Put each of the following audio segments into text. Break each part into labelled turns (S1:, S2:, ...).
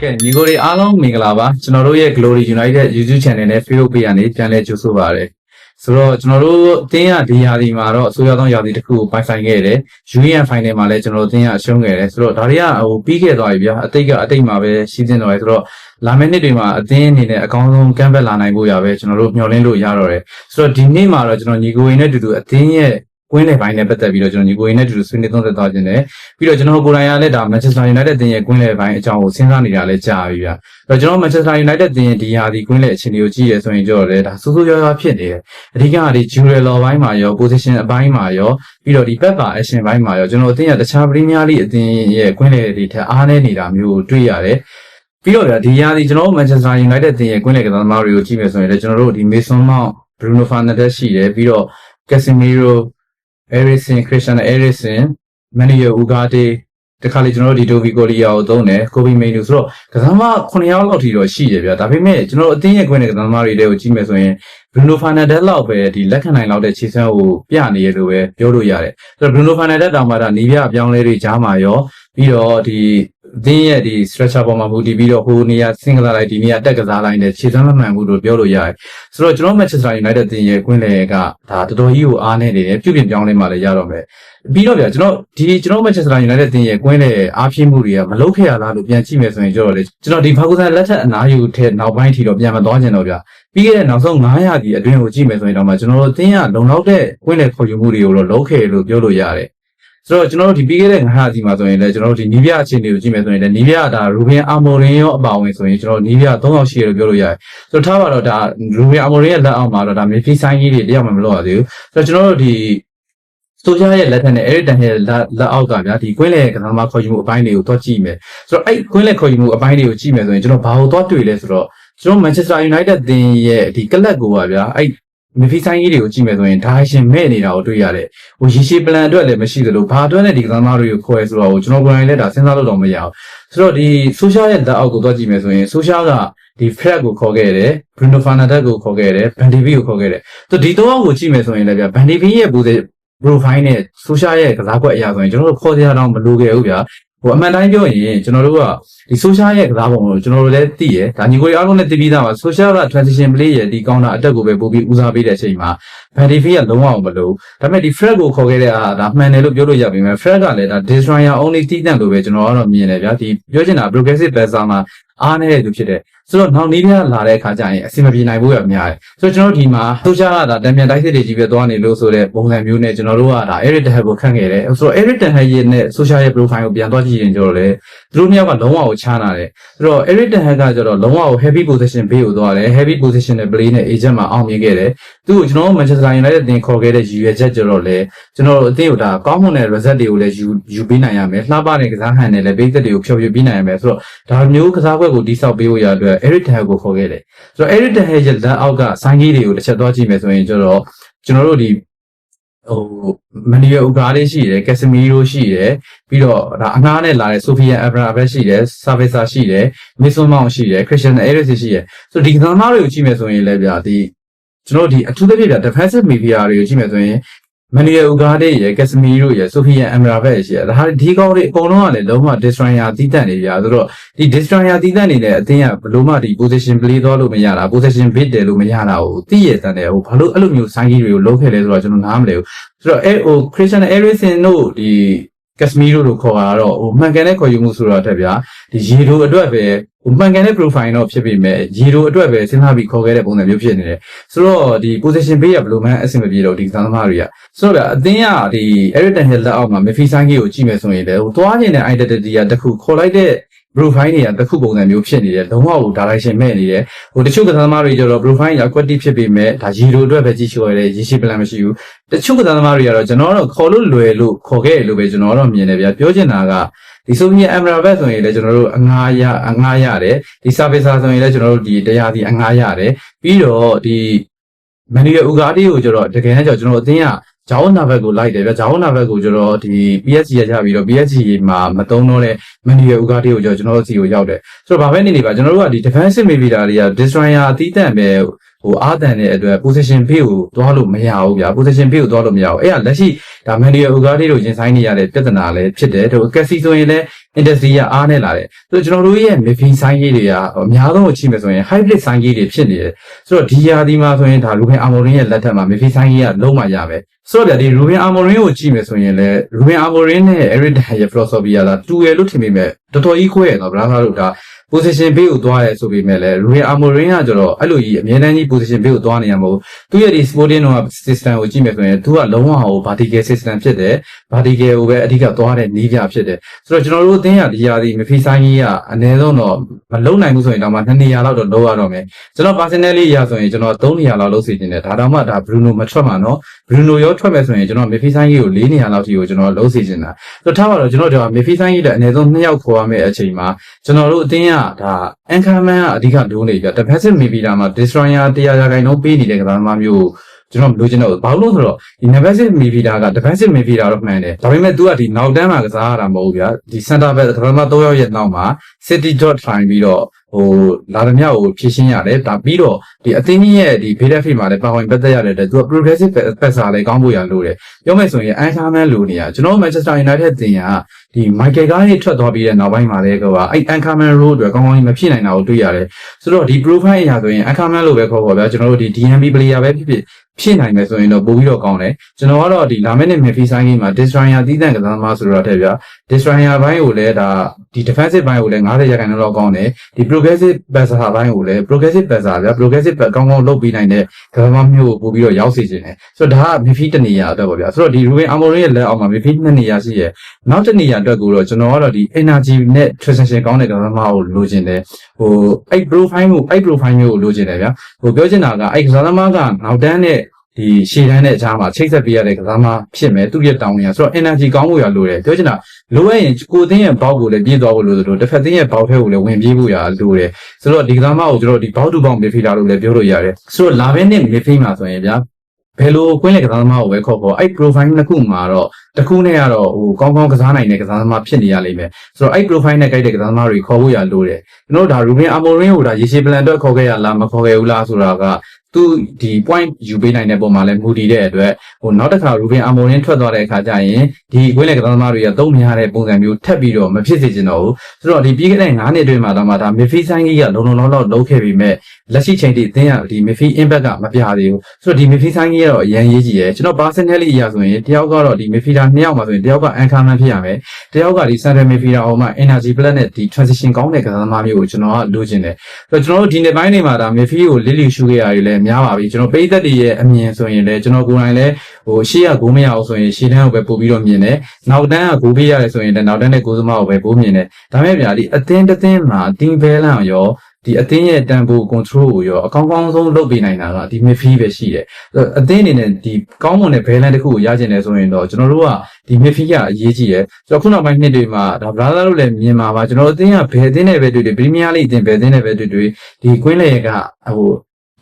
S1: ကဲညီကိုတွေအားလုံးမင်္ဂလာပါကျွန်တော်တို့ရဲ့ Glory United YouTube Channel နဲ့ Facebook Page ကနေပြန်လည်ကြိုဆိုပါရစေဆိုတော့ကျွန်တော်တို့အတင်းရဒီရာဒီမှာတော့အစိုးရသောရာသီတစ်ခုကိုပိုင်ဆိုင်ခဲ့တယ် UN Final မှာလည်းကျွန်တော်တို့အတင်းရအရှုံးခဲ့တယ်ဆိုတော့ဒါတွေကဟိုပြီးခဲ့သွားပြီဗျာအတိတ်ကအတိတ်မှာပဲရှိသင့်တော့တယ်ဆိုတော့လာမယ့်နှစ်တွေမှာအတင်းအနေနဲ့အကောင်းဆုံးကမ်းဘက်လာနိုင်ဖို့ရပဲကျွန်တော်တို့မျှော်လင့်လို့ရတော့တယ်ဆိုတော့ဒီနေ့မှာတော့ကျွန်တော်ညီကိုရင်နဲ့တူတူအတင်းရဲ့ ကွင်းလေပိုင်းနဲ့ပတ်သက်ပြီးတော့ကျွန်တော်ညီကိုရင်နဲ့တူတူဆွေးနွေးသုံးသပ်သွားခြင်းနဲ့ပြီးတော့ကျွန်တော်ကိုယ်တိုင်ရလည်းဒါ Manchester United တင်ရဲ့ကွင်းလေပိုင်းအကြောင်းကိုစဉ်းစားနေတာလည်းကြာပြီဗျာအဲ့တော့ကျွန်တော် Manchester United တင်ရဲ့ဒီဟာဒီကွင်းလေအခြေအနေကိုကြည့်ရဆိုရင်ကြောက်တယ်ဒါစိုးစိုးရွားရွားဖြစ်နေတယ်အဓိကကဒီ Jurel ဘိုင်းမှာရော position အပိုင်းမှာရောပြီးတော့ဒီ Pepper action ဘိုင်းမှာရောကျွန်တော်အတင်းရတခြား Premier League အတင်းရဲ့ကွင်းလေတွေထက်အားနည်းနေတာမျိုးကိုတွေ့ရတယ်ပြီးတော့ဗျာဒီရာဒီကျွန်တော်တို့ Manchester United တင်ရဲ့ကွင်းလေကစားသမားတွေကိုကြည့်မယ်ဆိုရင်လည်းကျွန်တော်တို့ဒီ Mason Mount Bruno Fernandes ရှိတယ်ပြီးတော့ Casemiro Eriksen Christian Eriksen Manuel Ugarte တခါလေကျွန်တော်တို့ဒီ Dovi Kolia ကိုသုံးတယ် Kobe Mainoo ဆိုတော့ကစားသမား9ယောက်လောက်ထိတော့ရှိတယ်ဗျာဒါပေမဲ့ကျွန်တော်တို့အသင်းရဲ့ခွင့်တဲ့ကစားသမားတွေတဲ့ကိုကြည့်မယ်ဆိုရင် Bruno Fernandes လောက်ပဲဒီလက်ခံနိုင်လောက်တဲ့ခြေစွမ်းကိုပြနေရလို့ပဲပြောလို့ရတယ်ဆိုတော့ Bruno Fernandes တောင်မှဒါနီးပြအပြောင်းလဲတွေကြားမှာရောပြီးတော့ဒီ အသင်းရဲ့ဒီ structure ပေါ်မှာမူတည်ပြီးတော့ဟိုနေရာစင်ကစားလိုက်ဒီနေရာတက်ကစားလိုက်တဲ့ခြေစွမ်းမမှန်ဘူးလို့ပြောလို့ရတယ်ဆိုတော့ကျွန်တော် Manchester United အသင်းရဲ့ခွင့်လေကဒါတော်တော်ကြီးကိုအားနေနေတယ်ပြုပြင်ပြောင်းလဲမှလည်းရတော့မယ်ပြီးတော့ဗျာကျွန်တော်ဒီကျွန်တော် Manchester United တင်ရဲ့ကွင်းတဲ့အားဖြည့်မှုတွေကမလုပ်ခဲ့ရလားလို့ပြန်ကြည့်မယ်ဆိုရင်ကျတော့လေကျွန်တော်ဒီဖာကူဆန်လက်ထက်အနားယူထက်နောက်ပိုင်းထိတော့ပြန်မသွားကျင်တော့ဗျာပြီးခဲ့တဲ့နောက်ဆုံး900ဒီအတွင်းကိုကြည့်မယ်ဆိုရင်တော့မှကျွန်တော်တို့တင်ရလုံလောက်တဲ့ကွင်းတဲ့ခေါ်ယူမှုတွေကိုတော့လုပ်ခဲ့လို့ပြောလို့ရတယ် ဆိုတော့ကျွန်တော်တို့ဒီပြီးခဲ့တဲ့900ဒီမှာဆိုရင်လည်းကျွန်တော်တို့ဒီနီးပြအခြေအနေကိုကြည့်မယ်ဆိုရင်လည်းနီးပြဒါရူဘင်အာမိုရင်ရောအပါဝင်ဆိုရင်ကျွန်တော်နီးပြ3ယောက်ရှိတယ်လို့ပြောလို့ရတယ်ဆိုတော့ထားပါတော့ဒါရူဘင်အာမိုရင်ရဲ့လက်အောက်မှာတော့ဒါမေဖီဆိုင်ကြီးတွေတယောက်မှမလုပ်ရသေးဘူးဆိုတော့ကျွန်တော်တို့ဒီဆိုရှာရဲ့လက်ထက်နဲ့အဲ့ဒီတန်ရဲ့လက်လက်အောက်ကဗျာဒီကွင်းလေကစားသမားခေါ်ယူမှုအပိုင်းတွေကိုတွက်ကြည့်မယ်ဆိုတော့အဲ့ကွင်းလေခေါ်ယူမှုအပိုင်းတွေကိုကြည့်မယ်ဆိုရင်ကျွန်တော်ဘာကိုတွက်တွေ့လဲဆိုတော့ကျွန်တော် Manchester United တင်ရဲ့ဒီကလပ်ကိုပါဗျာအဲ့ မီဖီဆိုင်ကြီးတွေကိုကြည့်မယ်ဆိုရင်ဒါရှင်မဲ့နေတာကိုတွေ့ရတယ်ဟိုရေရှည်ပလန်အတွက်လည်းမရှိသလိုဘာအတွက်နဲ့ဒီကစားသမားတွေကိုခေါ်ရဲဆိုတော့ကျွန်တော်ကိုယ်တိုင်လည်းဒါစဉ်းစားလို့တော့မရဘူးဆိုတော့ဒီဆိုရှာရဲ့လက်အောက်ကိုတွက်ကြည့်မယ်ဆိုရင်ဆိုရှာကဒီ Fred ကိုခေါ်ခဲ့တယ် Bruno Fernandes ကိုခေါ်ခဲ့တယ် Van de Beek ကိုခေါ်ခဲ့တယ်သူဒီတော့ကိုကြည့်မယ်ဆိုရင်လည်းဗျာ Van de Beek ရဲ့ position profile နဲ့ social ရဲ့ကစားကွက်အရာဆိုရင်ကျွန်တော်တို့ခေါ်စရာတော့မလိုခဲ့ဘူးဗျာဟိုအမှန်တိုင်းပြောရင်ကျွန်တော်တို့က ဒီ social ရဲ့ကစားပုံကိုကျွန်တော်တို့လည်းသိရဒါညီကိုတွေအားလုံးလည်းသိပြီးသားပါ social က transition play ရဲ့ဒီ counter attack ကိုပဲပို့ပြီးဦးစားပေးတဲ့အချိန်မှာ Vandy ကလုံးဝမလို့ဒါပေမဲ့ဒီ Fred ကိုခေါ်ခဲ့တဲ့အားဒါမှန်တယ်လို့ပြောလို့ရပြီမဲ့ Fred ကလည်းဒါ destroyer only တီးတန့်လို့ပဲကျွန်တော်ကတော့မြင်တယ်ဗျာဒီပြောချင်တာ progressive passer မှာအားနေတဲ့သူဖြစ်တယ်ဆိုတော့နောက်နေ့ပြလာတဲ့အခါကျရင်အဆင်မပြေနိုင်ဘူးရများတယ်ဆိုတော့ကျွန်တော်တို့ဒီမှာဆိုရှာကဒါတံပြန်တိုက်စစ်တွေကြီးပဲသွားနေလို့ဆိုတဲ့ပုံစံမျိုးနဲ့ကျွန်တော်တို့ကဒါ Eric Ten Hag ကိုခန့်ခဲ့တယ်ဆိုတော့ Eric Ten Hag ရဲ့နဲ့ social ရဲ့ profile ကိုပြန်သွားကြည့်ရင်ကျတော့လေသူတို့နှစ်ယောက်ကလုံးဝကိုချားနာတယ်ဆိုတော့ Eric Ten Hag ကကျတော့လုံးဝကို heavy position ဘေးကိုသွားတယ် heavy position နဲ့ play နဲ့ agent မှာအောင်မြင်ခဲ့တယ်သူ့ကိုကျွန်တော်တို့ Manchester United တင်ခေါ်ခဲ့တဲ့ရည်ရွယ်ချက်ကျတော့လေကျွန်တော်တို့အသင်းကိုဒါကောင်းမွန်တဲ့ result တွေကိုလည်းယူယူပေးနိုင်ရမယ်လှပတဲ့ကစားဟန်နဲ့လည်းပေးသက်တွေကိုဖြောပြပေးနိုင်ရမယ်ဆိုတော့ဒါမျိုးကစားကွက်ကိုတိစောက်ပေးဖို့ရအတွက် Eric Ten Hag ကိုခေါ်ခဲ့တယ်ဆိုတော့ Eric Ten Hag ရဲ့လက်အောက်ကဆိုင်းကြီးတွေကိုတစ်ချက်သွားကြည့်မယ်ဆိုရင်ကျတော့ကျွန်တော်တို့ဒီ ဟိုမနီယိုဥကားလေးရှိတယ်ကက်စမီရိုရှိတယ်ပြီးတော့ဒါအငှားနဲ့လာတဲ့ဆိုဖီယန်အဗရာဘက်ရှိတယ်ဆာဗေဆာရှိတယ်မီဆွန်မောင်ရှိတယ်ခရစ်စတန်အဲရစ်ရှိတယ်ဆိုတော့ဒီကစားသမားတွေကိုကြည့်မယ်ဆိုရင်လည်းဗျာဒီကျွန်တော်ဒီအထူးသဖြင့်ဗျာ defensive media တွေကိုကြည့်မယ်ဆိုရင် မနီယိုဥကားလေးရယ်ကက်စမီရိုရယ်ဆိုဖီယန်အဗရာဘက်ရှိတယ်ဒါဟာဒီကောင်းတွေအကုန်လုံးကလည်းလုံးဝ destroyer တီးတန့်နေကြဆိုတော့ဒီ destroyer တီးတန့်နေတဲ့အသင်းကဘလို့မှဒီ position play သွားလို့မရတာ position bid တယ်လို့မရတာကိုသိရတဲ့တယ်ဟိုဘာလို့အဲ့လိုမျိုးဆိုင်းကြီးတွေကိုလုံးခဲ့လဲဆိုတော့ကျွန်တော်နားမလဲဘူးဆိုတော့အဲဟို Christian Eriksen တို့ဒီ Casemiro တို့ခေါ်တာတော့ဟိုမှန်ကန်တဲ့ခေါ်ယူမှုဆိုတော့တက်ဗျာဒီရေတိုအတွက်ပဲ ဟိုမှန်ကန်တဲ့ profile တော့ဖြစ်ပေမဲ့ရေတိုအတွက်ပဲစဉ်းစားပြီးခေါ်ခဲ့တဲ့ပုံစံမျိုးဖြစ်နေတယ်ဆိုတော့ဒီ position base ကဘယ်လိုမှအဆင်မပြေတော့ဒီကစားသမားတွေကဆိုတော့အသင်းကဒီ Eric Ten Hag လက်အောက်မှာ Memphis Sainz ကိုကြည့်မယ်ဆိုရင်လည်းဟိုသွားနေတဲ့ identity ကတစ်ခုခေါ်လိုက်တဲ့ profile တွေကတစ်ခုပုံစံမျိုးဖြစ်နေတယ်လုံးဝဟို direction မဲ့နေတယ်ဟိုတချို့ကစားသမားတွေကျတော့ profile က quality ဖြစ်ပေမဲ့ဒါရေတိုအတွက်ပဲကြည့်ချော်ရတဲ့ရေရှည် plan မရှိဘူးတချို့ကစားသမားတွေကတော့ကျွန်တော်တို့ခေါ်လို့လွယ်လို့ခေါ်ခဲ့တယ်လို့ပဲကျွန်တော်တို့မြင်တယ်ဗျာပြောချင်တာက ဒီဆိုဗီယက်အမရာဘက်ဆိုရင်လည်းကျွန်တော်တို့အငားရအငားရတယ်ဒီ service ဆိုရင်လည်းကျွန်တော်တို့ဒီတရားစီအငားရတယ်ပြီးတော့ဒီမန်နီယဥကားတီကိုကျတော့တကယ်နဲ့ကျတော့ကျွန်တော်အသင်းကဂျောင်းနာဘက်ကိုလိုက်တယ်ဗျဂျောင်းနာဘက်ကိုကျတော့ဒီ PSG ရကြပြီးတော့ PSG မှာမတုံးတော့တဲ့မန်နီယဥကားတီကိုကျတော့ကျွန်တော်တို့စီကိုရောက်တယ်ဆိုတော့ဘာပဲနေနေပါကျွန်တော်တို့ကဒီ defensive midfielder တွေက destroyer အသီးတန့်ပဲ ဟိဟိုအားတန်တဲ့အတွက် position B ကိုသွားလို့မရဘူးဗျာ position B ကိုသွားလို့မရဘူးအဲ့ဒါလက်ရှိဒါ manual ugardi တို့ရင်ဆိုင်နေရတဲ့ပြဿနာလည်းဖြစ်တယ်တို့ Cassie ဆိုရင်လည်း industry ကအားနဲ့လာတယ်ဆိုတော့ကျွန်တော်တို့ရဲ့ mifin ဆိုင်ကြီးတွေကအများဆုံးကိုချိန်မယ်ဆိုရင် hybrid ဆိုင်ကြီးတွေဖြစ်နေတယ်ဆိုတော့ဒီယာဒီမှာဆိုရင်ဒါ Ruben Amorim ရဲ့လက်ထက်မှာ mifin ဆိုင်ကြီးကလုံးဝရမယ်ဆိုတော့ဗျာဒီ Ruben Amorim ကိုကြည့်မယ်ဆိုရင်လည်း Ruben Amorim နဲ့ Eric Dyer ရဲ့ philosophy ကတူရလို့ထင်မိမဲ့တော်တော်ကြီးခွဲရတော့ဗလားတို့ဒါ position ဘေးကိုသွားရဲဆိုပေမဲ့လည်း Ruben Amorim ကကျတော့အဲ့လိုကြီးအမြဲတမ်းကြီး position ဘေးကိုသွားနေရမဟုတ်သူရဲ့ဒီ sporting တော့ system ကိုကြည့်မယ်ဆိုရင်သူကလုံးဝဟို vertical system ဖြစ်တယ် vertical ကိုပဲအဓိကသွားတဲ့နီးပြဖြစ်တယ်ဆိုတော့ကျွန်တော်တို့အသင်းရဒီရာဒီမဖီဆိုင်ကြီးကအနည်းဆုံးတော့မလုံနိုင်ဘူးဆိုရင်တော့မှ2နေရာလောက်တော့လုံးရတော့မယ်ကျွန်တော် personally ရဆိုရင်ကျွန်တော်3နေရာလောက်လုံးစီခြင်းတယ်ဒါတော့မှဒါ Bruno မထွက်မှာနော် Bruno ရောထွက်မယ်ဆိုရင်ကျွန်တော်မဖီဆိုင်ကြီးကို4နေရာလောက်ထိကိုကျွန်တော်လုံးစီခြင်းတာဆိုတော့ထားပါတော့ကျွန်တော်တို့ကမဖီဆိုင်ကြီးလည်းအနည်းဆုံး2ယောက်ခေါ်ရမယ့်အချိန်မှာကျွန်တော်တို့အသင်းရဒါ anchorman ကအဓိကလိုနေပြ defensive midfielder မှာ destroyer 100ရာခိုင်နှုန်းပေးနေတဲ့ကစားသမားမျိုးကျွန်တော်မလို့ချင်တော့ဘာလို့လဲဆိုတော့ဒီ defensive midfielder က defensive midfielder တော့မှန်တယ်ဒါပေမဲ့ तू ကဒီနောက်တန်းမှာကစားရတာမဟုတ်ဘူးဗျာဒီ center back ကစားသမား3ယောက်ရဲ့နောက်မှာ city dot try ပြီးတော့ဟိုလာသမျှကိုဖြည့်ရှင်းရတယ်ဒါပြီးတော့ဒီအသင်းကြီးရဲ့ဒီ beta feed မှာလည်းပါဝင်ပတ်သက်ရတယ်တဲ့သူက progressive passer လည်းကောင်းဖို့ရလို့တယ်ပြောမယ်ဆိုရင် anchorman လိုနေရကျွန်တော် Manchester United တင်ရဒီ Michael ကားကြီးထွက်သွားပြီးတဲ့နောက်ပိုင်းမှာလည်းကွာအဲ့ anchorman role အတွက်ကောင်းကောင်းကြီးမဖြစ်နိုင်တာကိုတွေ့ရတယ်ဆိုတော့ဒီ profile အရာဆိုရင် anchorman လို့ပဲခေါ်ပါဗျာကျွန်တော်တို့ဒီ DMB player ပဲဖြစ်ဖြစ်ဖြစ်နိုင်မယ်ဆိုရင်တော့ပို့ပြီးတော့ကောင်းတယ်ကျွန်တော်ကတော့ဒီလာမယ့်နှစ် midfield ဆိုင်ကြီးမှာ destroyer တီးတန့်ကစားသမားဆိုတော့တဲ့ဗျာ destroyer ဘိုင်းကိုလည်းဒါဒီ defensive ဘိုင်းကိုလည်း90ရာခိုင်နှုန်းလောက်ကောင်းတယ်ဒီ progressive passer ဘိုင်းကိုလည်း progressive passer ဗျာ progressive ကောင်းကောင်းလုပ်ပြီးနိုင်တဲ့ကစားသမားမျိုးကိုပို့ပြီးတော့ရောက်စေခြင်းတယ်ဆိုတော့ဒါက midfield တနေရာအတွက်ပါဗျာဆိုတော့ဒီ Ruben Amorim ရဲ့လက်အောက်မှာ midfield နှစ်နေရာရှိရဲ့နောက်တစ်နေရာအတွက်ကိုတော့ကျွန်တော်ကတော့ဒီ energy နဲ့ transition ကောင်းတဲ့ကစားသမားကိုလိုချင်တယ်ဟိုအဲ့ profile ကိုအဲ့ profile မျိုးကိုလိုချင်တယ်ဗျာဟိုပြောချင်တာကအဲ့ကစားသမားကနောက်တန်းနဲ့ ဒီရှေ့တန်းနဲ့အချားမှာချိတ်ဆက်ပေးရတဲ့ကစားမဖြစ်မယ်သူ့ရဲ့တောင်းရဆိုတော့ energy ကောင်းဖို့ရလိုတယ်ပြောချင်တာလိုအပ်ရင်ကိုယ်သိရဲ့ဘောက်ကိုလည်းပြေးသွားဖို့လိုသလိုတစ်ဖက်သိရဲ့ဘောက်ထဲကိုလည်းဝင်ပြေးဖို့ရလိုတယ်ဆိုတော့ဒီကစားမကိုကျွန်တော်ဒီဘောက်တူဘောက်မီဖီလာလို့လည်းပြောလို့ရတယ်ဆိုတော့လာဘဲနဲ့မီဖီမှာဆိုရင်ဗျာဘယ်လိုကွင်းလေကစားသမားကိုပဲခေါ်ခေါ်အဲ့ profile နှစ်ခုမှာတော့တစ်ခုနဲ့ကတော့ဟိုကောင်းကောင်းကစားနိုင်တဲ့ကစားသမားဖြစ်နေရလိမ့်မယ်ဆိုတော့အဲ့ profile နဲ့ကြိုက်တဲ့ကစားသမားတွေခေါ်ဖို့ရလိုတယ်ကျွန်တော်တို့ဒါ Ruben Amorim ကိုဒါရေရှည် plan အတွက်ခေါ်ခဲ့ရလားမခေါ်ခဲ့ဘူးလားဆိုတာက သူဒီ point ယူပေးနိုင်တဲ့ပုံမှာလည်းမူတည်တဲ့အတွက်ဟိုနောက်တစ်ခါ Ruben Amorim ထွက်သွားတဲ့အခါကျရင်ဒီကွင်းလေကစားသမားတွေကသုံးနေရတဲ့ပုံစံမျိုးထပ်ပြီးတော့မဖြစ်စေချင်တော့ဘူးဆိုတော့ဒီပြီးခဲ့တဲ့9နှစ်အတွင်းမှာတော့မှဒါ midfield ဆိုင်ကြီးကလုံလုံလောက်လောက်လုပ်ခဲ့ပြီးမဲ့လက်ရှိချိန်ထိအသင်းကဒီ midfield impact ကမပြသေးဘူးဆိုတော့ဒီ midfield ဆိုင်ကြီးကတော့အရန်ရေးကြီးရယ်ကျွန်တော် personally အရာဆိုရင်တယောက်ကတော့ဒီ midfielder နှစ်ယောက်မှာဆိုရင်တယောက်က anchorman ဖြစ်ရမယ်တယောက်ကဒီ central midfielder ဟိုမှာ energy plus နဲ့ဒီ transition ကောင်းတဲ့ကစားသမားမျိုးကိုကျွန်တော်ကလိုချင်တယ်ဆိုတော့ကျွန်တော်တို့ဒီနေ့ပိုင်းတွေမှာဒါ midfield ကိုလစ်လီရှုခဲ့ရတယ်လည်းများပါပြီကျွန်တော်ပိတ်သက်တွေရဲ့အမြင်ဆိုရင်လည်းကျွန်တော်ကိုယ်တိုင်လည်းဟိုရှေ့ကဂိုးမရအောင်ဆိုရင်ရှေ့တန်းကိုပဲပို့ပြီးတော့မြင်တယ်နောက်တန်းကဂိုးပေးရတယ်ဆိုရင်လည်းနောက်တန်းနဲ့ဂိုးသမားကိုပဲပို့မြင်တယ်ဒါမဲ့ဗျာဒီအသင်းတစ်သင်းမှာ team balance ရောဒီအသင်းရဲ့တန်ဖိုး control ကိုရောအကောင်းကောင်းဆုံးလုပ်ပေးနိုင်တာကဒီ midfield ပဲရှိတယ်။အသင်းအနေနဲ့ဒီကောင်းမွန်တဲ့ balance တစ်ခုကိုရကျင်တယ်ဆိုရင်တော့ကျွန်တော်တို့ကဒီ midfield ကအရေးကြီးတယ်။ကျွန်တော်ခုနောက်ပိုင်းနှစ်တွေမှာဒါ brother တို့လည်းမြင်ပါပါကျွန်တော်အသင်းကဘယ်အသင်းနဲ့ပဲတွေ့တွေ့ Premier League အသင်းဘယ်အသင်းနဲ့ပဲတွေ့တွေ့ဒီကွင်းလေကဟို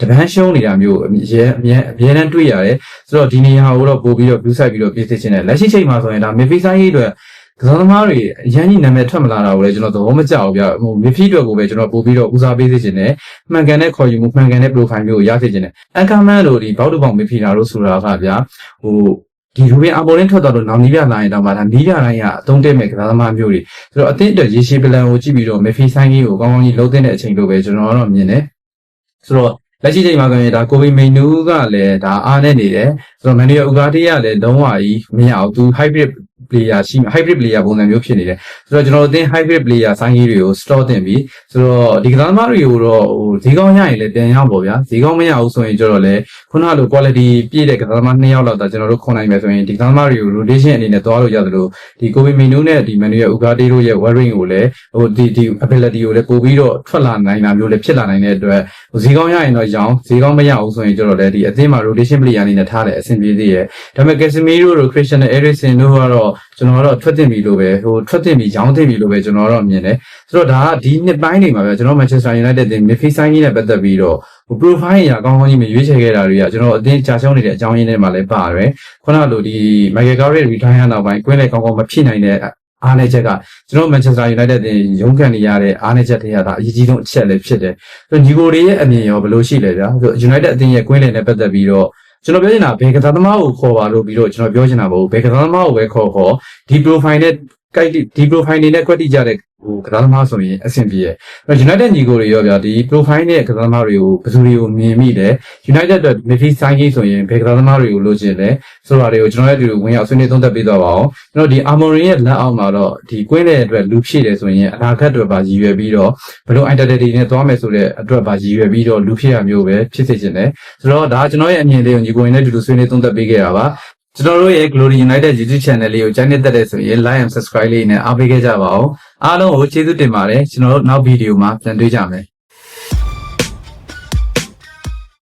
S1: တပန်းရှုံးနေတာမျိုးအမြဲအမြဲအမြဲတမ်းတွေ့ရတယ်ဆိုတော့ဒီနေရာကိုတော့ပို့ပြီးတော့ view site ပြီးတော့ပြင်ဆင်ခြင်းနဲ့လက်ရှိချိန်မှာဆိုရင်ဒါ midfield ဆိုင်ရေးအတွက်ကစားသမားတွေအရန်ကြီးနာမည်ထွက်မလာတာကိုလည်းကျွန်တော်သဘောမကျဘူးဗျဟို midfield အတွက်ကိုပဲကျွန်တော်ပို့ပြီးတော့ဦးစားပေးစေချင်တယ်မှန်ကန်တဲ့ခေါ်ယူမှုမှန်ကန်တဲ့ profile မျိုးကိုရစေချင်တယ် anchorman တို့ဒီဘောက်တူပေါင် midfielder တို့ဆိုတာကဗျာဟိုဒီရူဘင်အပေါ်လင်းထွက်သွားလို့နောက်နီးပြလာရင်တော့မှဒါနီးပြတိုင်းကအသုံးတက်မဲ့ကစားသမားမျိုးတွေဆိုတော့အသင်းအတွက်ရေရှည်ပလန်ကိုကြည့်ပြီးတော့ midfield ဆိုင်ကြီးကိုကောင်းကောင်းကြီးလှုပ်တဲ့အချိန်လိုပဲကျွန်တော်ကတော့မြင်တယ်ဆိုတော့ လက်ရှိချိန်မှာဆိုရင်ဒါကိုဗီမိန်နူးကလည်းဒါအားနဲ့နေတယ်ဆိုတော့မန်နီယာဥကာတီကလည်းလုံးဝကြီးမရအောင်သူ hybrid player ရှိ hybrid player ပုံစံမျိုးဖြစ်နေတယ်ဆိုတော့ကျွန်တော်တို့အသင်း hybrid player ဆိုင်းကြီးတွေကို store တင်ပြီးဆိုတော့ဒီကစားသမားတွေကိုတော့ဟိုဈေးကောင်းရရင်လည်းပြန်ရအောင်ပေါ့ဗျာဈေးကောင်းမရဘူးဆိုရင်ကျတော့လေခုနကလို quality ပြည့်တဲ့ကစားသမား2ယောက်လောက်သာကျွန်တော်တို့ခွန်နိုင်မယ်ဆိုရင်ဒီကစားသမားတွေကို rotation အနေနဲ့သွားလို့ရတယ်လို့ဒီကိုဗီမိန်နူးနဲ့ဒီမန်နီယာဥကာတီတို့ရဲ့ wearing ကိုလည်းဟိုဒီဒီ ability ကိုလည်းပို့ပြီးတော့ထွက်လာနိုင်တာမျိုးလည်းဖြစ်လာနိုင်တဲ့အတွက်ဈေးကောင်းရရင်တော့ရောင်းဈေးကောင်းမရဘူးဆိုရင်ကျတော့လေဒီအသင်းမှာ rotation player အနေနဲ့ထားတယ်အဆင်ပြေသေးရဲ့ဒါပေမဲ့ Casemiro တို့ Christian Eriksen တို့ကတော့ကျွန်တော်ကတော့ထွက်တင်ပြီလို့ပဲဟိုထွက်တင်ပြီရောင်းတင်ပြီလို့ပဲကျွန်တော်ကတော့မြင်တယ်ဆိုတော့ဒါကဒီနှစ်ပိုင်းတွေမှာပဲကျွန်တော် Manchester United တင် midfield sign ကြီးနဲ့ပတ်သက်ပြီးတော့ဟို profile အရာကောင်းကောင်းကြီးမရွေးချယ်ခဲ့တာတွေကကျွန်တော်အတင်းကြာရှုံးနေတဲ့အကြောင်းရင်းတွေမှာလည်းပါတယ်ခုနကလိုဒီ Michael Carrick retire နောက်ပိုင်းကွင်းလေကောင်းကောင်းမဖြစ်နိုင်တဲ့အားနည်းချက်ကကျွန်တော် Manchester United တင်ရုန်းကန်နေရတဲ့အားနည်းချက်တွေကဒါအရေးကြီးဆုံးအချက်လည်းဖြစ်တယ်ဆိုညီကိုတွေရဲ့အမြင်ရောဘယ်လိုရှိလဲဗျာဆို United အသင်းရဲ့ကွင်းလည်နဲ့ပတ်သက်ပြီးတော့ ကျွန်တော်ပြောချင်တာဘယ်ကစားသမားကိုခေါ်ပါလို့ပြီးတော့ကျွန်တော်ပြောချင်တာမဟုတ်ဘူးဘယ်ကစားသမားကိုပဲခေါ်ခေါ်ဒီ profile နဲ့ ကိုက်ဒီ profile နေနဲ့ကွက်တိကြတဲ့ဟိုကစားသမားဆိုရင်အဆင်ပြေရဲ့အဲ့တော့ United ညီကိုတွေရောဗျာဒီ profile နဲ့ကစားသမားတွေကိုဘယ်သူတွေကိုမြင်မိလဲ United အတွက် midfield signing ဆိုရင်ဘယ်ကစားသမားတွေကိုလိုချင်လဲဆိုတာတွေကိုကျွန်တော်ရဲ့ဒီလိုဝင်ရောက်ဆွေးနွေးသုံးသပ်ပေးသွားပါအောင်ကျွန်တော်ဒီ Amorim ရဲ့လက်အောက်မှာတော့ဒီကွင်းတဲ့အတွက်လူဖြည့်တယ်ဆိုရင်အနာဂတ်အတွက်ပါရည်ရွယ်ပြီးတော့ဘယ်လို identity နဲ့သွားမယ်ဆိုတဲ့အတွက်ပါရည်ရွယ်ပြီးတော့လူဖြည့်ရမျိုးပဲဖြစ်စေချင်တယ်ဆိုတော့ဒါကကျွန်တော်ရဲ့အမြင်လေးကိုညီကိုရင်နဲ့ဒီလိုဆွေးနွေးသုံးသပ်ပေးခဲ့တာပါ ကျွန်တော်တို့ရဲ့ Glory United YouTube channel လေးကိုကြိုက်နေတဲ့တဲ့ဆိုရင် like and subscribe လေးနဲ့အားပေးခဲ့ကြပါဦးအားလုံးကိုကျေးဇူးတင်ပါတယ်ကျွန်တော်တို့နောက်ဗီဒီယိုမှာပြန်တွေ့ကြမယ်